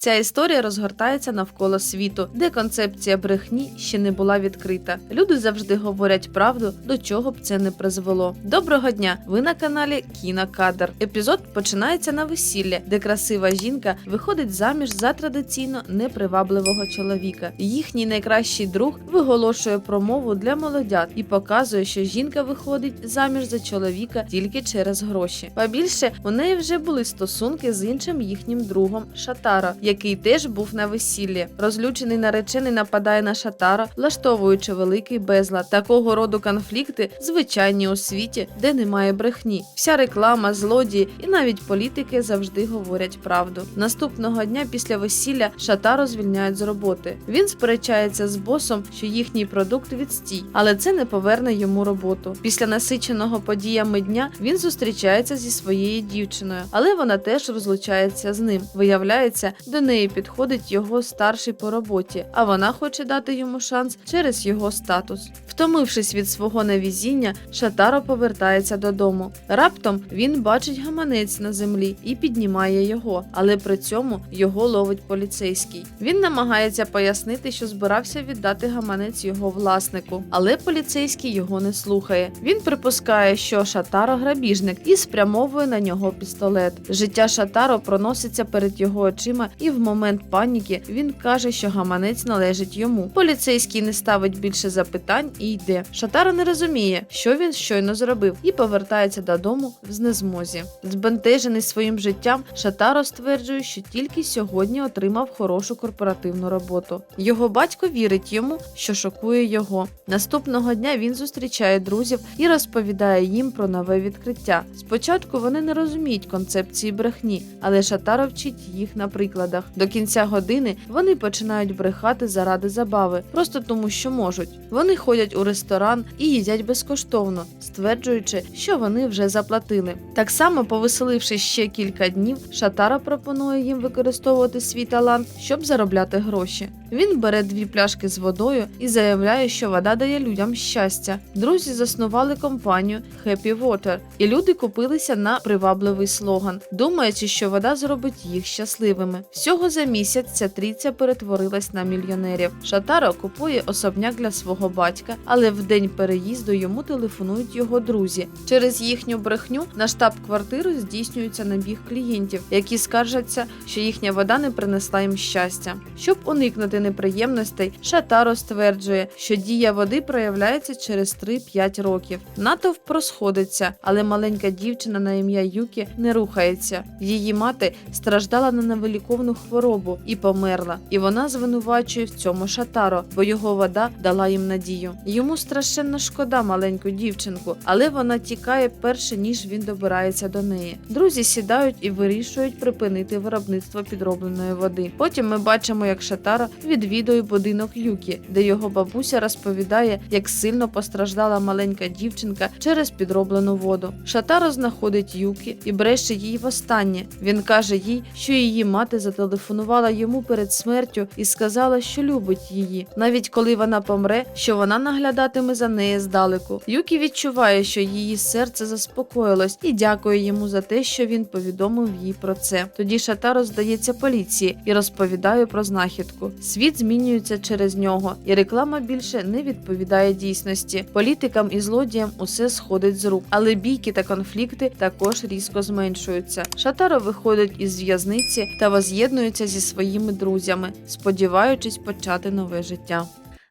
Ця історія розгортається навколо світу, де концепція брехні ще не була відкрита. Люди завжди говорять правду, до чого б це не призвело. Доброго дня! Ви на каналі Кінокадр. Епізод починається на весілля, де красива жінка виходить заміж за традиційно непривабливого чоловіка. Їхній найкращий друг виголошує промову для молодят і показує, що жінка виходить заміж за чоловіка тільки через гроші. Побільше у неї вже були стосунки з іншим їхнім другом Шатаро, який теж був на весіллі. Розлючений наречений нападає на Шатаро, влаштовуючи великий безлад. Такого роду конфлікти звичайні у світі, де немає брехні. Вся реклама, злодії і навіть політики завжди говорять правду. Наступного дня після весілля Шатаро звільняють з роботи. Він сперечається з босом, що їхній продукт відстій, але це не поверне йому роботу. Після насиченого подіями дня він зустрічається зі своєю дівчиною, але вона теж розлучається з ним. Виявляється, до неї підходить його старший по роботі, а вона хоче дати йому шанс через його статус. Втомившись від свого невізіння, Шатаро повертається додому. Раптом він бачить гаманець на землі і піднімає його, але при цьому його ловить поліцейський. Він намагається пояснити, що збирався віддати гаманець його власнику, але поліцейський його не слухає. Він припускає, що Шатаро грабіжник і спрямовує на нього пістолет. Життя Шатаро проноситься перед його очима, і в момент паніки він каже, що гаманець належить йому. Поліцейський не ставить більше запитань і йде. Шатаро не розуміє, що він щойно зробив, і повертається додому в знезмозі. Збентежений своїм життям, Шатаро стверджує, що тільки сьогодні отримав хорошу корпоративну роботу. Його батько вірить йому, що шокує його. Наступного дня він зустрічає друзів і розповідає їм про нове відкриття. Спочатку вони не розуміють концепції брехні, але Шатаро вчить їх на прикладах. До кінця години вони починають брехати заради забави, просто тому, що можуть. Вони ходять у ресторан і їдять безкоштовно, стверджуючи, що вони вже заплатили. Так само, повеселившись ще кілька днів, Шатара пропонує їм використовувати свій талант, щоб заробляти гроші. Він бере дві пляшки з водою і заявляє, що вода дає людям щастя. Друзі заснували компанію Happy Water, і люди купилися на привабливий слоган, думаючи, що вода зробить їх щасливими. Всього за місяць ця трійця перетворилась на мільйонерів. Шатаро купує особняк для свого батька, але в день переїзду йому телефонують його друзі. Через їхню брехню на штаб-квартиру здійснюється набіг клієнтів, які скаржаться, що їхня вода не принесла їм щастя. Щоб уникнути неприємностей, Шатаро стверджує, що дія води проявляється через 3-5 років. Натовп розходиться, але маленька дівчина на ім'я Юкі не рухається. Її мати страждала на невиліковну хворобу і померла, і вона звинувачує в цьому Шатаро, бо його вода дала їм надію. Йому страшенно шкода маленьку дівчинку, але вона тікає перше ніж він добирається до неї. Друзі сідають і вирішують припинити виробництво підробленої води. Потім ми бачимо, як Шатаро відвідує будинок Юкі, де його бабуся розповідає, як сильно постраждала маленька дівчинка через підроблену воду. Шатаро знаходить Юкі і бреше їй востаннє. Він каже їй, що її мати зателефонувала йому перед смертю і сказала, що любить її, навіть коли вона помре, що вона наглядатиме за нею здалеку. Юкі відчуває, що її серце заспокоїлось, і дякує йому за те, що він повідомив їй про це. Тоді Шатаро здається поліції і розповідає про знахідку. Світ змінюється через нього, і реклама більше не відповідає дійсності. Політикам і злодіям усе сходить з рук, але бійки та конфлікти також різко зменшуються. Шатаро виходить із в'язниці та воз'єднується зі своїми друзями, сподіваючись почати нове життя.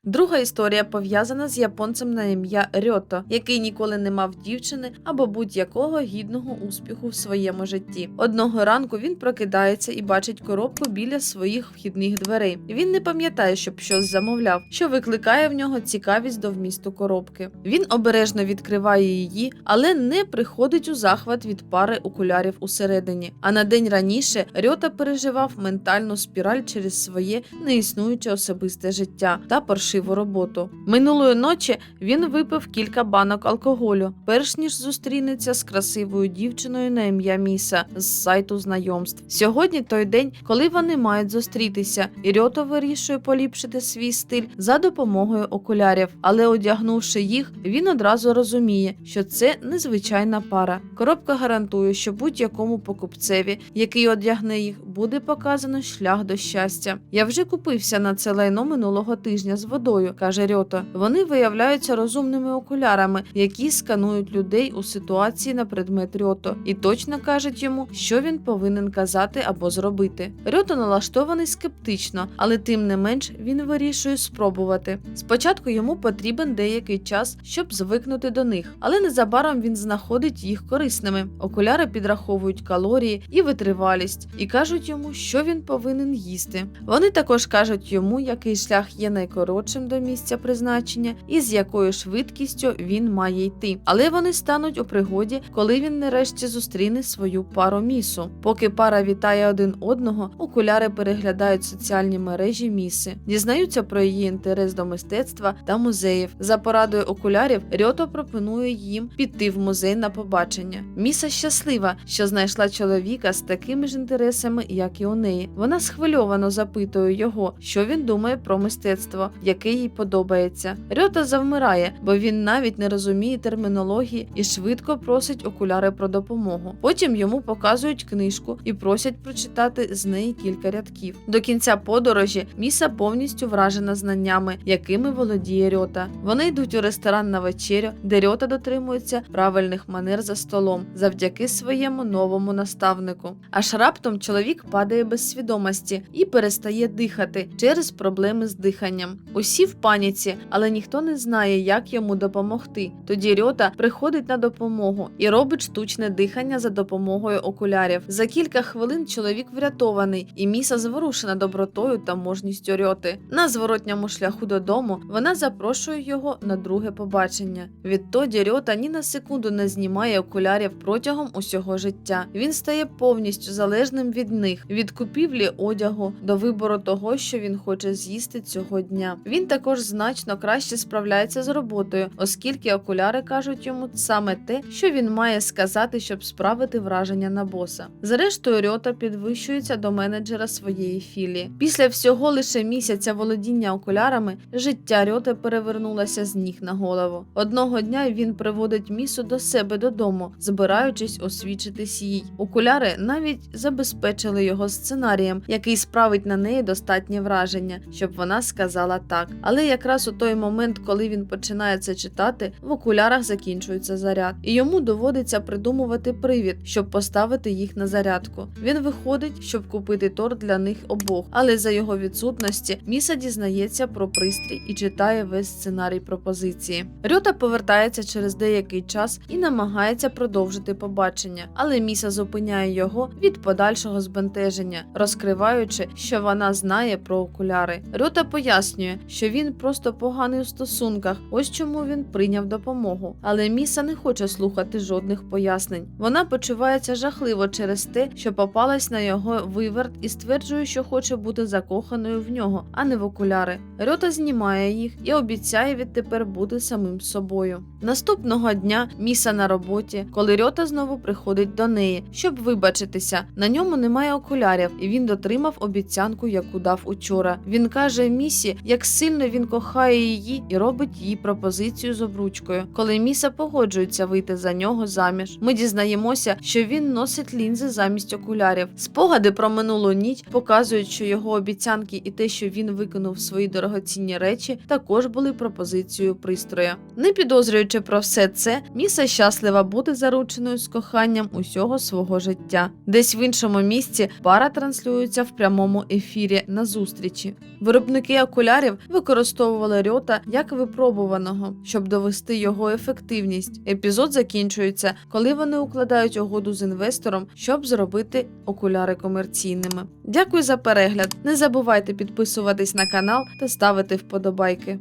Друга історія пов'язана з японцем на ім'я Рьото, який ніколи не мав дівчини або будь-якого гідного успіху в своєму житті. Одного ранку він прокидається і бачить коробку біля своїх вхідних дверей. Він не пам'ятає, щоб щось замовляв, що викликає в нього цікавість до вмісту коробки. Він обережно відкриває її, але не приходить у захват від пари окулярів усередині. А на день раніше Рьота переживав ментальну спіраль через своє неіснуюче особисте життя та паршиве фальшиву роботу. Минулої ночі він випив кілька банок алкоголю, перш ніж зустрінеться з красивою дівчиною на ім'я Міса з сайту знайомств. Сьогодні той день, коли вони мають зустрітися, і Рьото вирішує поліпшити свій стиль за допомогою окулярів. Але одягнувши їх, він одразу розуміє, що це незвичайна пара. Коробка гарантує, що будь-якому покупцеві, який одягне їх, буде показано шлях до щастя. Я вже купився на це лайно минулого тижня з водою, каже Рьото. Вони виявляються розумними окулярами, які сканують людей у ситуації на предмет Рьото, і точно кажуть йому, що він повинен казати або зробити. Рьото налаштований скептично, але тим не менш він вирішує спробувати. Спочатку йому потрібен деякий час, щоб звикнути до них, але незабаром він знаходить їх корисними. Окуляри підраховують калорії і витривалість, і кажуть йому, що він повинен їсти. Вони також кажуть йому, який шлях є найкоротшим до місця призначення і з якою швидкістю він має йти. Але вони стануть у пригоді, коли він нарешті зустріне свою пару місу. Поки пара вітає один одного, окуляри переглядають соціальні мережі міси, дізнаються про її інтерес до мистецтва та музеїв. За порадою окулярів Рьото пропонує їм піти в музей на побачення. Міса щаслива, що знайшла чоловіка з такими ж інтересами, як і у неї. Вона схвильовано запитує його, що він думає про мистецтво, яке їй подобається. Рьота завмирає, бо він навіть не розуміє термінології і швидко просить окуляри про допомогу. Потім йому показують книжку і просять прочитати з неї кілька рядків. До кінця подорожі Міса повністю вражена знаннями, якими володіє Рьота. Вони йдуть у ресторан на вечерю, де Рьота дотримується правильних манер за столом завдяки своєму новому наставнику. Аж раптом чоловік падає без свідомості і перестає дихати через проблеми з диханням. Усі в паніці, але ніхто не знає, як йому допомогти. Тоді Рьота приходить на допомогу і робить штучне дихання за допомогою окулярів. За кілька хвилин чоловік врятований, і міса зворушена добротою та мужністю Рьоти. На зворотньому шляху додому вона запрошує його на друге побачення. Відтоді Рьота ні на секунду не знімає окулярів протягом усього життя. Він стає повністю залежним від них, від купівлі одягу до вибору того, що він хоче з'їсти цього дня. Він також значно краще справляється з роботою, оскільки окуляри кажуть йому саме те, що він має сказати, щоб справити враження на боса. Зрештою, Рьота підвищується до менеджера своєї філії. Після всього лише місяця володіння окулярами життя Рьоти перевернулося з ніг на голову. Одного дня він приводить місу до себе додому, збираючись освічитись їй. Окуляри навіть забезпечили його сценарієм, який справить на неї достатнє враження, щоб вона сказала так. Але якраз у той момент, коли він починає це читати, в окулярах закінчується заряд, і йому доводиться придумувати привід, щоб поставити їх на зарядку. Він виходить, щоб купити торт для них обох, але за його відсутності Міса дізнається про пристрій і читає весь сценарій пропозиції. Рюта повертається через деякий час і намагається продовжити побачення, але Міса зупиняє його від подальшого збентеження, розкриваючи, що вона знає про окуляри. Рюта пояснює, що він просто поганий у стосунках, ось чому він прийняв допомогу. Але Міса не хоче слухати жодних пояснень. Вона почувається жахливо через те, що попалась на його виверт і стверджує, що хоче бути закоханою в нього, а не в окуляри. Рьота знімає їх і обіцяє відтепер бути самим собою. Наступного дня Міса на роботі, коли Рьота знову приходить до неї, щоб вибачитися. На ньому немає окулярів, і він дотримав обіцянку, яку дав учора. Він каже Місі, як сильно він кохає її і робить їй пропозицію з обручкою. Коли Міса погоджується вийти за нього заміж, ми дізнаємося, що він носить лінзи замість окулярів. Спогади про минулу ніч показують, що його обіцянки і те, що він виконав свої дорогоцінні речі, також були пропозицією пристроя. Не підозрюючи про все це, Міса щаслива бути зарученою з коханням усього свого життя. Десь в іншому місці пара транслюється в прямому ефірі на зустрічі. Виробники окулярів використовували рьота як випробуваного, щоб довести його ефективність. Епізод закінчується, коли вони укладають угоду з інвестором, щоб зробити окуляри комерційними. Дякую за перегляд. Не забувайте підписуватись на канал та ставити вподобайки.